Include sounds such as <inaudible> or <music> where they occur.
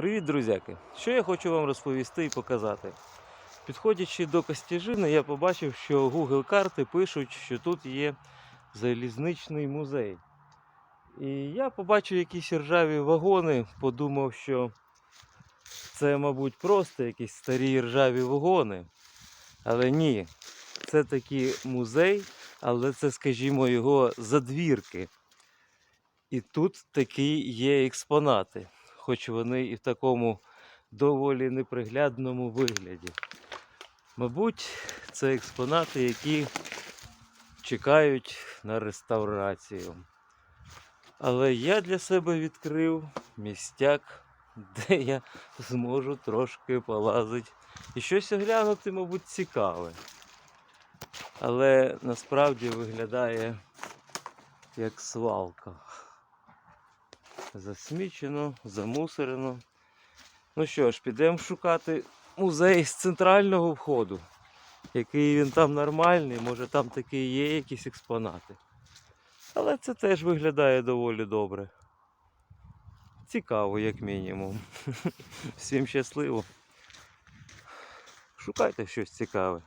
Привіт, друзяки! Що я хочу вам розповісти і показати. Підходячи до Костяжини, я побачив, що Google карти пишуть, що тут є залізничний музей. І я побачив якісь ржаві вагони, подумав, що це, мабуть, просто якісь старі ржаві вагони. Але ні, це такий музей, але це, скажімо, його задвірки. І тут такі є експонати, хоч вони і в такому доволі неприглядному вигляді. Мабуть, це експонати, які чекають на реставрацію. Але я для себе відкрив містяк, <laughs> де я зможу трошки полазити і щось оглянути, мабуть, цікаве. Але насправді виглядає як свалка. Засмічено, замусорено. Ну що ж, підемо шукати музей з центрального входу. Який він там нормальний, може там таки є якісь експонати. Але це теж виглядає доволі добре. Цікаво, як мінімум. <laughs> Всім щасливо. Шукайте щось цікаве.